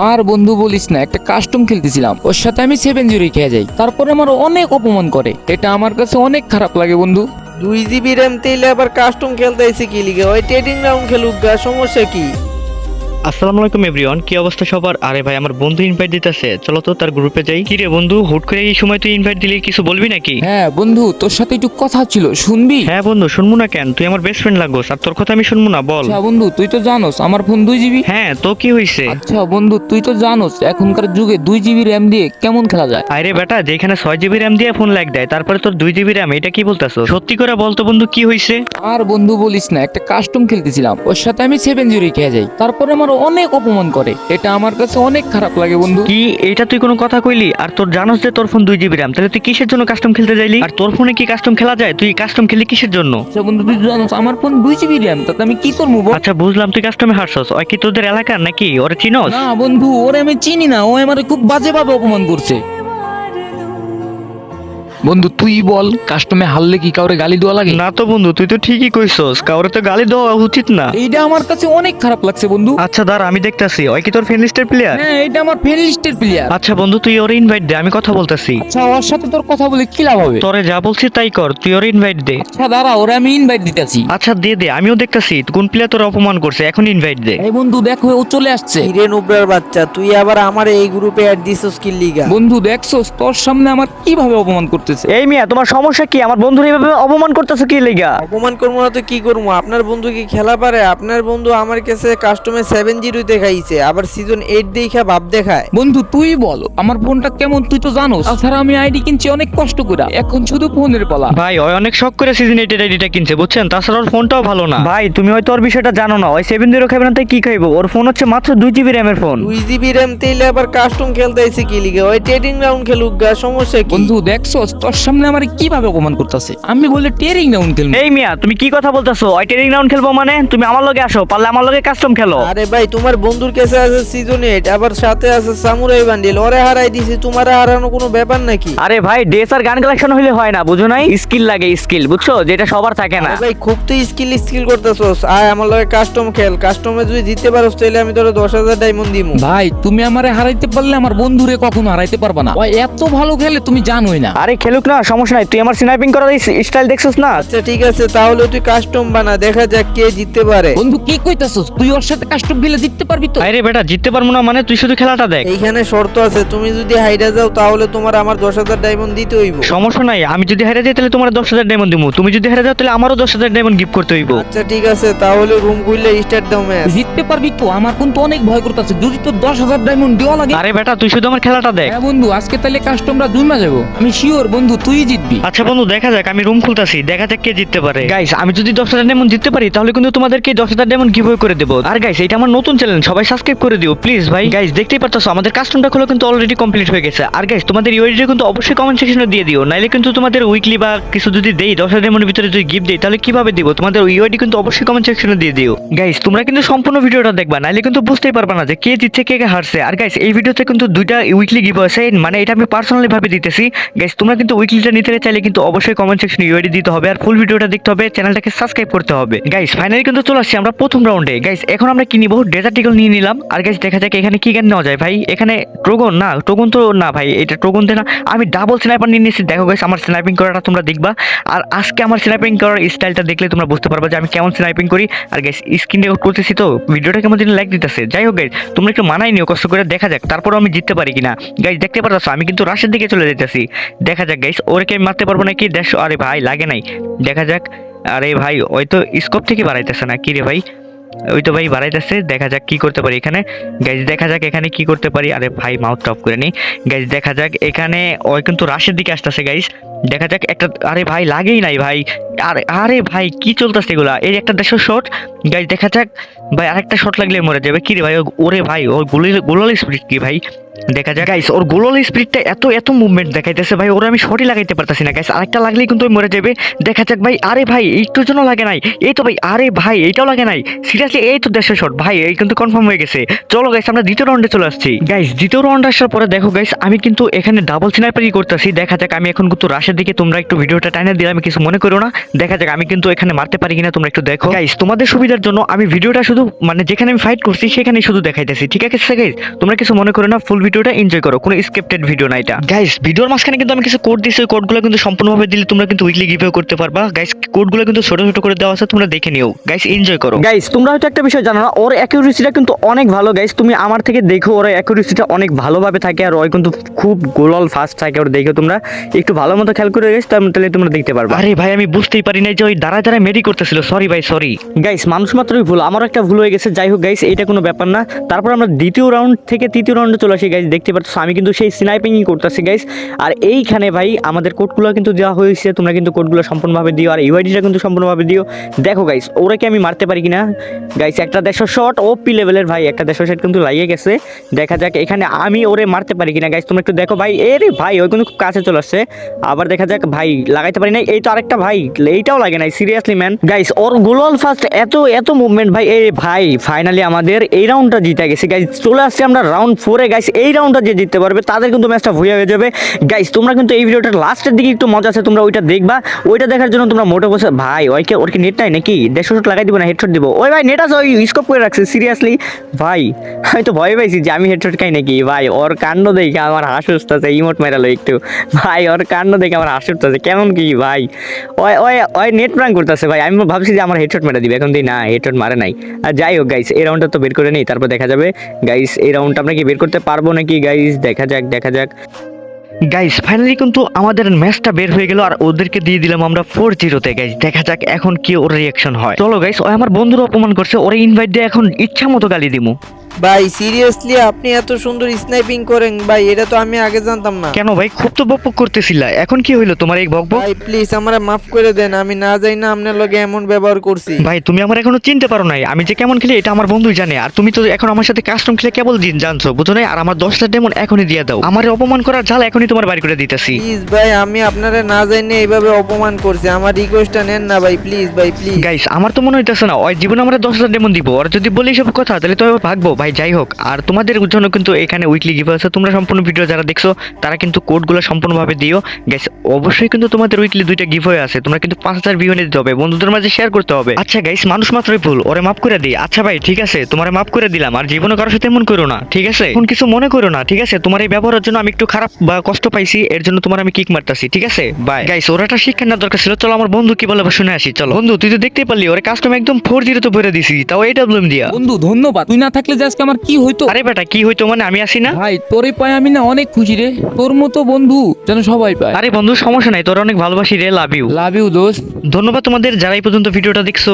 আর বন্ধু বলিস না, একটা কাস্টম খেলতেছিলাম। ওর সাথে আমি সেভেন জিরো খেয়ে যাই। তারপরে আমার অনেক অপমান করে। এটা আমার কাছে অনেক খারাপ লাগে বন্ধু। দুই জিবি র্যাম তেলে আবার কাস্টম খেলতে এসে কি লিগে? ওই ট্রেডিং রাউন্ড খেলুক গা, সমস্যা কি? আসসালামু আলাইকুম এভরিওয়ান কি অবস্থা সবার? আরে ভাই আমার বন্ধু ইনভাইট দিতেছে। চলো তো তার গ্রুপে যাই। কি রে বন্ধু হুট করে এই সময় তুই ইনভাইট দিলি কিছু বলবি নাকি? হ্যাঁ বন্ধু তোর সাথে একটু কথা ছিল শুনবি? হ্যাঁ বন্ধু শুনব না কেন? তুই আমার বেস্ট ফ্রেন্ড লাগোস আর তোর কথা আমি শুনব না বল। আচ্ছা বন্ধু তুই তো জানোস আমার ফোন দুই জিবি। হ্যাঁ তো কি হইছে? আচ্ছা বন্ধু তুই তো জানোস এখনকার যুগে দুই জিবি র্যাম দিয়ে কেমন খেলা যায়? আরে বেটা যেখানে ছয় জিবি র্যাম দিয়ে ফোন লাগ দেয় তারপরে তোর দুই জিবি র্যাম এটা কি বলতেছো? সত্যি করে বলতো বন্ধু কি হইছে? আর বন্ধু বলিস না একটা কাস্টম খেলতেছিলাম ওর সাথে আমি সেভেন জিরো খেয়ে যাই তারপরে আমার অনেক অপমান করে। এটা আমার কাছে অনেক খারাপ লাগে বন্ধু। কি? এটা তুই কোনো কথা কইলি? আর তোর জানোস যে তোর ফোন দুই জিবি র্যাম তাহলে তুই কিসের জন্য কাস্টম খেলতে যাইলি? আর তোর ফোনে কি কাস্টম খেলা যায়? তুই কাস্টম খেলি কিসের জন্য? আচ্ছা বন্ধু তুই জানোস আমার ফোন দুই জিবি র্যাম তাতে আমি কি করব বল? আচ্ছা বুঝলাম তুই কাস্টমে হারছস। ওই কি তোদের এলাকার নাকি? ওরে চিনোস? না বন্ধু ওরে আমি চিনি না। ও আমারে খুব বাজে ভাবে অপমান করছে। বন্ধু তুই বল কাস্টমে হারলে কি কাউরে গালি দেওয়া লাগে? না তো বন্ধু তুই তো ঠিকই কইছস কাউরে তো গালি দেওয়া উচিত না। এইটা আমার কাছে অনেক খারাপ লাগছে বন্ধু। আচ্ছা দাঁড়া আমি দেখতাছি ওই কি তোর ফ্রেন্ড লিস্টের প্লেয়ার হ্যাঁ এটা আমার ফ্রেন্ড লিস্টের প্লেয়ার আচ্ছা বন্ধু তুই ওরে ইনভাইট দে আমি কথা বলতাছি। আচ্ছা ওর সাথে তোর কথা বলে কি লাভ হবে? তোরে যা বলছি তাই কর তুই ওর ইনভাইট দে। আচ্ছা দাঁড়া ওরে আমি ইনভাইট দিতেছি। আচ্ছা দে দে আমিও দেখতাছি কোন প্লেয়ার তোর অপমান করছে এখন ইনভাইট দে। এই বন্ধু দেখো ও চলে আসছে। হিরে নুবরার বাচ্চা তুই আবার আমার এই গ্রুপে অ্যাড দিছস কি লিগা? বন্ধু দেখছোস তোর সামনে আমার কীভাবে অপমান করতেছে এই মিয়া তোমার সমস্যা কি? আমার বন্ধুর এইভাবে অপমান করতেছো কি লেগা? অপমান করব না তো কি করব? আপনার বন্ধু কি খেলা পারে? আপনার বন্ধু আমার কাছে কাস্টমে সেভেন জিরো দেখাইছে আবার সিজন এইট দেখা ভাব দেখায়। বন্ধু তুই বল আমার ফোনটা কেমন? তুই তো জানোস। তাছাড়া আমি আইডি কিনছি অনেক কষ্ট করে এখন শুধু ফোনের পালা। ভাই ওই অনেক শখ করে সিজন এইটের আইডিটা কিনছে বুঝছেন? তাছাড়া ওর ফোনটাও ভালো না। ভাই তুমি হয়তো ওর বিষয়টা জানো না। ওই সেভেন জিরো খাইবে না তাই কি খাইবো? ওর ফোন হচ্ছে মাত্র দুই জিবি র্যামের ফোন। দুই জিবি র্যাম তেলে আবার কাস্টম খেলতে আইছে কি লিগে? ওই ট্রেডিং রাউন্ড খেলুক গা সমস্যা কি? বন্ধু দেখছোস তোর সামনে আমার কীভাবে অপমান করতেছে? আমি বলে টেরিং ডাউন খেলব এই মিয়া তুমি কি কথা বলতেছো? ওই ট্রেনিং রাউন্ড খেলব মানে? তুমি আমার লগে আসো পারলে আমার লগে কাস্টম খেলো। আরে ভাই তোমার বন্ধুর কাছে আছে সিজন এইট আবার সাথে আছে সামুরাই বান্ডিল। ওরে হারাই দিছি তোমার হারানো কোনো ব্যাপার নাকি? আরে ভাই ড্রেস আর গান কালেকশন হইলে হয় না বুঝো নাই? স্কিল লাগে স্কিল বুঝছ? যেটা সবার থাকে না। আরে ভাই খুব তো স্কিল স্কিল করতেছস। আয় আমার লগে কাস্টম খেল। কাস্টমে যদি জিততে পারোস তাহলে আমি তোরে দশ হাজার ডায়মন্ড দিমু। ভাই তুমি আমারে হারাইতে পারলে আমার বন্ধুরে কখনো হারাইতে পারবা না। ওই এত ভালো খেলে তুমি জানোই না। আরে খেলুক না সমস্যা নাই। তুই আমার স্নাইপিং করার স্টাইল দেখছিস না? আচ্ছা ঠিক আছে তাহলে তুই কাস্টম বানা দেখা যাক কে জিততে পারে। বন্ধু কি কইতাছস? তুই ওর সাথে কাস্টম খেলে জিততে পারবি তো? আরে বেটা জিততে পারব না মানে তুই শুধু খেলাটা দেখ। এইখানে শর্ত আছে তুমি যদি হাইডা যাও তাহলে তোমার আমার দশ হাজার ডায়মন্ড দিতে হইব। সমস্যা নাই আমি যদি হেরে যাই তাহলে তোমার দশ হাজার ডায়মন্ড দিব তুমি যদি হেরে যাও তাহলে আমারও দশ হাজার ডায়মন্ড গিফট করতে হইব। আচ্ছা ঠিক আছে তাহলে রুম খুললে স্টার্ট দাও ম্যাচ। জিততে পারবি তো? আমার কিন্তু অনেক ভয় করতেছে। যদি তোর দশ হাজার ডায়মন্ড দেওয়া লাগে আরে বেটা তুই শুধু আমার খেলাটা দেখ। হ্যাঁ বন্ধু আজকে তাহলে কাস্টমরা জুমা যাব। আমি শিওর বন্ধু তুই জিতবি। আচ্ছা বন্ধু দেখা যাক আমি রুম খুলতাছি দেখা যাক কে জিততে পারে। গাইস আমি যদি দশ হাজার ডায়মন্ড জিততে পারি তাহলে কিন্তু তোমাদেরকে দশ হাজার ডায়মন্ড গিভ করে দেবো। আর গাইস এটা আমার নতুন চ্যানেল সবাই সাবস্ক্রাইব করে দিও প্লিজ ভাই। গাইস দেখতেই পারতেছো আমাদের কাস্টমটা খোলা কিন্তু অলরেডি কমপ্লিট হয়ে গেছে। আর গাইস তোমাদের ইউআইডি কিন্তু অবশ্যই কমেন্ট সেকশনে দিয়ে দিও নাইলে কিন্তু তোমাদের উইকলি বা কিছু যদি দেই দশ হাজার ডায়মন্ডের ভিতরে যদি গিফট দেই তাহলে কীভাবে দিব? তোমাদের ইউআইডি কিন্তু অবশ্যই কমেন্ট সেকশনে দিয়ে দিও। গাইস তোমরা কিন্তু সম্পূর্ণ ভিডিওটা দেখবা নাইলে কিন্তু বুঝতেই পারবা না যে কে জিতছে কে কে হারছে। আর গাইস এই ভিডিওতে কিন্তু দুইটা উইকলি গিভ আছে মানে এটা আমি পার্সোনালি ভাবে দিতেছি। গাইস তোমরা কিন্তু উইকলিটা নিতে চাইলে কিন্তু অবশ্যই কমেন্ট সেকশনে ইউআইডি দিতে হবে আর ফুল ভিডিওটা দেখতে হবে চ্যানেলটাকে সাবস্ক্রাইব করতে হবে। গাইস ফাইনালি কিন্তু চলে আসছি আমরা প্রথম রাউন্ডে গাইস এখন আমরা কি নিব? ডেজার্ট ইগল নিয়ে নিলাম। আর গাইস দেখা যাক এখানে কি গান নেওয়া যায়। ভাই, এখানে ট্রোগন না ট্রোগন তো না ভাই, এটা ট্রোগন না। আমি ডাবল স্নাইপার নিয়ে নিয়েছি। দেখো গাইস আমার স্নাইপিং করাটা তোমরা দেখবা। আর আজকে আমার স্নাইপিং করার স্টাইলটা দেখলে তোমরা বুঝতে পারবে যে আমি কেমন স্নাইপিং করি। আর গাইস স্ক্রিন রেকর্ড করতেছি তো, ভিডিওটা কেমন দিন লাইক দিতেছে। যাই হোক গাইস তোমরা একটু মানাই নিও, কষ্ট করে দেখা যাক তারপর আমি জিততে পারি কিনা। গাইস দেখতে পারছ আমি কিন্তু রাশের দিকে চলে যেতেছি। দেখা যাক গাইস ওরে কি আমি মারতে পারব নাকি? দেখো আরে ভাই, লাগে নাই। দেখা যাক। আরে ভাই, ওই তো স্কোপ থেকে বাড়াইতেছে না? কি রে ভাই? ওই তো ভাই বাড়াইতেছে। দেখা যাক কি করতে পারি এখানে। গাইজ দেখা যাক এখানে কি করতে পারি। আরে ভাই মাউথ টপ করে নি। গাইজ দেখা যাক এখানে ওই কিন্তু রাশের দিকে আসতেছে গাইস দেখা যাক একটা, আরে ভাই, লাগেই নাই ভাই। আরে আরে ভাই, কি চলতেছে এগুলা? এই একটা দেড়শো শট গাইজ দেখা যাক। ভাই, আরেকটা শট লাগলে মরে যাবে। কি রে ভাই, ওরে ভাই, ওর গুলি গোলাল স্পিড কি ভাই? দেখা যাক। গাইস ওর গোলাল স্পিডটা এত এত মুভমেন্ট দেখাইতেছে ভাই, ওরা আমি শটই লাগাইতে পারতাছি না গাইস আরেকটা লাগলেই কিন্তু মরে যাবে। দেখা যাক ভাই, আরে ভাই, একটুর জন্য লাগে নাই। এই তো ভাই, আরে ভাই, এইটাও লাগে নাই। সিরিয়াসলি এই তো দেশের শট ভাই, এই কিন্তু কনফার্ম হয়ে গেছে। চলো গাইস আমরা দ্বিতীয় রাউন্ডে চলে আসছি। গাইস দ্বিতীয় রাউন্ড আসার পরে দেখো গাইস আমি কিন্তু এখানে ডাবল স্নাইপারই করতেছি। দেখা যাক, আমি এখন কিন্তু রাশের দিকে তোমরা একটু ভিডিওটা টাইনে দিলে, আমি কিছু মনে করো না। দেখা যাক, আমি কিন্তু এখানে মারতে পারি কিনা, তোমরা একটু দেখো। গাইস তোমাদের সুবিধার জন্য আমি ভিডিওটা শুধু মানে যেখানে আমি ফাইট করছি, সেখানেই শুধু দেখাইতেছি। ঠিক আছে গাইস তোমরা কিছু মনে করো না ফুল ভিডিওটা এনজয় করো কোনো স্ক্রিপ্টেড ভিডিও না এটা। গাইস ভিডিওর মাঝখানে কিন্তু আমি কিছু কোড দিছি ওই কোডগুলো কিন্তু সম্পূর্ণভাবে দিলে তোমরা কিন্তু উইকলি গিভঅ্যাওয়ে করতে পারবা। গাইস কোডগুলো কিন্তু ছোট ছোট করে দেওয়া আছে তোমরা দেখে নিও। গাইস এনজয় করো। গাইস তোমরা হয়তো একটা বিষয় জানো না ওর অ্যাকিউরেসিটা কিন্তু অনেক ভালো। গাইস তুমি আমার থেকে দেখো ওর অ্যাকিউরেসিটা অনেক ভালোভাবে থাকে আর ওই কিন্তু খুব গোলাল ফাস্ট থাকে ওর দেখো তোমরা একটু ভালো মতো খেয়াল করে গেছ তাহলে তোমরা দেখতে পারবে। আরে ভাই আমি বুঝতেই পারি না যে ওই দাঁড়া দাঁড়া মেডি করতেছিল। সরি ভাই সরি গাইস মানুষ মাত্রই ভুল আমারও একটা ভুল হয়ে গেছে যাই হোক গাইস এটা কোনো ব্যাপার না। তারপর আমরা দ্বিতীয় রাউন্ড থেকে তৃতীয় রাউন্ডে চলে আসি গাইস দেখতে পাচ্ছ, আমি কিন্তু সেই স্নাইপিংই করতেছি গাইস আর এইখানে ভাই, আমাদের কোডগুলো কিন্তু দেওয়া হয়েছে, তোমরা কিন্তু কোডগুলো সম্পূর্ণভাবে দিও, আর ইউআইডিটা কিন্তু সম্পূর্ণভাবে দিও। দেখো গাইস ওরা কি আমি মারতে পারি কিনা? গাইস একটা দেড়শো শট ও পি লেভেলের ভাই, একটা দেড়শো শট কিন্তু লাগিয়ে গেছে। দেখা যাক, এখানে আমি ওরে মারতে পারি কিনা গাইস তোমরা একটু দেখো, ভাই, এ রে ভাই ওই কিন্তু খুব কাছে চলে আসছে। আবার দেখা যাক, ভাই, লাগাইতে পারি না এই তো আরেকটা ভাই, এইটাও লাগে নাই সিরিয়াসলি ম্যান গাইস ওর গোলাল ফার্স্ট এত এত মুভমেন্ট ভাই এই ভাই ফাইনালি আমাদের এই রাউন্ডটা জিতে গেছে। গাইস চলে আসছে আমরা রাউন্ড ফোরে গাইস এই রাউন্ডটা যে জিততে পারবে, তাদের কিন্তু ম্যাচটা ভুয়ে হয়ে যাবে। গাইস তোমরা কিন্তু এই ভিডিওটার লাস্টের দিকে একটু মজা আছে, তোমরা ওইটা দেখবা। ওইটা দেখার জন্য তোমরা মোটে বসে ভাই ওইকে ওর কি নেট নাই নাকি? দেড়শো শট লাগাই দিব না হেডশট দিব। ওই ভাই নেট আছে, ওই স্কোপ করে রাখছে সিরিয়াসলি ভাই, আমি তো ভয় পাইছি যে আমি হেডশট খাই নাকি। ভাই, ওর কাণ্ড দেখে আমার হাস উঠতেছে ইমোট মেরালো একটু। ভাই, ওর কাণ্ড দেখে আমার হাস উঠতেছে, কেমন কি, ভাই? ওই ওই ওই নেট প্রাং করতেছে, ভাই। আমি ভাবছি যে আমার হেডশট মেরে দিবে, এখন দিই না হেডশট মারে নাই। আর যাই হোক গাইস এই রাউন্ডটা তো বের করে নেই, তারপর দেখা যাবে। গাইস এই রাউন্ডটা আমরা কি বের করতে পারব নাকি গাইস দেখা যাক দেখা যাক। গাইস ফাইনালি কিন্তু আমাদের ম্যাচটা বের হয়ে গেল আর ওদেরকে দিয়ে দিলাম আমরা ফোর জিরোতে গাইস দেখা যাক এখন কি ওর রিয়াকশন হয়। চলো গাইস ও আমার বন্ধুরা অপমান করছে, ওরা ইনভাইট দিয়ে এখন ইচ্ছা মতো গালি দিমু। ভাই সিরিয়াসলি আপনি এত সুন্দর স্নাইপিং করেন ভাই এটা তো আমি আগে জানতাম না। কেন ভাই খুব তো বকবক করতেছিলা। এখন কি হইল তোমার এই বকবক? ভাই প্লিজ আমারে মাফ করে দেন আমি না যাই না আপনার লগে এমন ব্যবহার করছি। ভাই তুমি আমার এখনও চিনতে পারো নাই। আমি যে কেমন খেলি এটা আমার বন্ধুই জানে। আর তুমি তো এখন আমার সাথে কাস্টম খেলে কেবল দিন জানছো বুঝো নাই? আর আমার দশটা ডেমন এখনই দিয়ে দাও। আমার অপমান করার ঝাল এখনই তোমার বাড়ি করে দিতেছি। প্লিজ ভাই আমি আপনারে না যাই না এইভাবে অপমান করছি। আমার রিকোয়েস্টটা নেন না ভাই প্লিজ ভাই প্লিজ গাইস আমার তো মনে হইতেছে না ওই জীবনে আমরা দশ হাজার ডেমন দিব। আর যদি বলি সব কথা তাহলে তো ভাগবো। ভাই যাই হোক, আর তোমাদের জন্য কিন্তু এখানে উইকলি গিভ আছে। তোমরা সম্পূর্ণ ভিডিও যারা দেখছ, তারা কিন্তু কোডগুলো সম্পূর্ণভাবে দিও। গাইস অবশ্যই কিন্তু তোমাদের উইকলি দুইটা গিভ হয়ে আছে। তোমরা কিন্তু পাঁচ হাজার ভিউ দিতে হবে, বন্ধুদের মাঝে শেয়ার করতে হবে। আচ্ছা গাইস মানুষ মাত্রই ভুল, ওরে মাফ করে দিই। আচ্ছা ভাই, ঠিক আছে, তোমার মাফ করে দিলাম, আর জীবনে কারোর সাথে এমন করো না, ঠিক আছে? এখন কিছু মনে করো না, ঠিক আছে? তোমার এই ব্যবহারের জন্য আমি একটু খারাপ বা কষ্ট পাইছি, এর জন্য তোমার আমি কিক মারতাছি, ঠিক আছে? বাই গাইস ওর একটা শিক্ষা নেওয়ার দরকার ছিল, চলো আমার বন্ধু কি বলে শুনে আসি, চলো। বন্ধু, তুই তো দেখতেই পারলি, ওরে কাস্টম একদম ফোর জিরো তো ভরে দিছি, তাও এই ডাবলুম দিয়া। বন্ধু, ধন্যবাদ। তুই না থাকলে যে আজকে আমার কি হইতো? আরে বেটা কি হইতো মানে আমি আসি না? ভাই তোরে পায় আমি না অনেক খুশি রে। তোর মতো বন্ধু যেন সবাই পায়। আরে বন্ধু সমস্যা নাই তোর অনেক ভালোবাসি রে লাভ ইউ লাভ ইউ দোস্ত। ধন্যবাদ তোমাদের যারা এই পর্যন্ত ভিডিওটা দেখছ।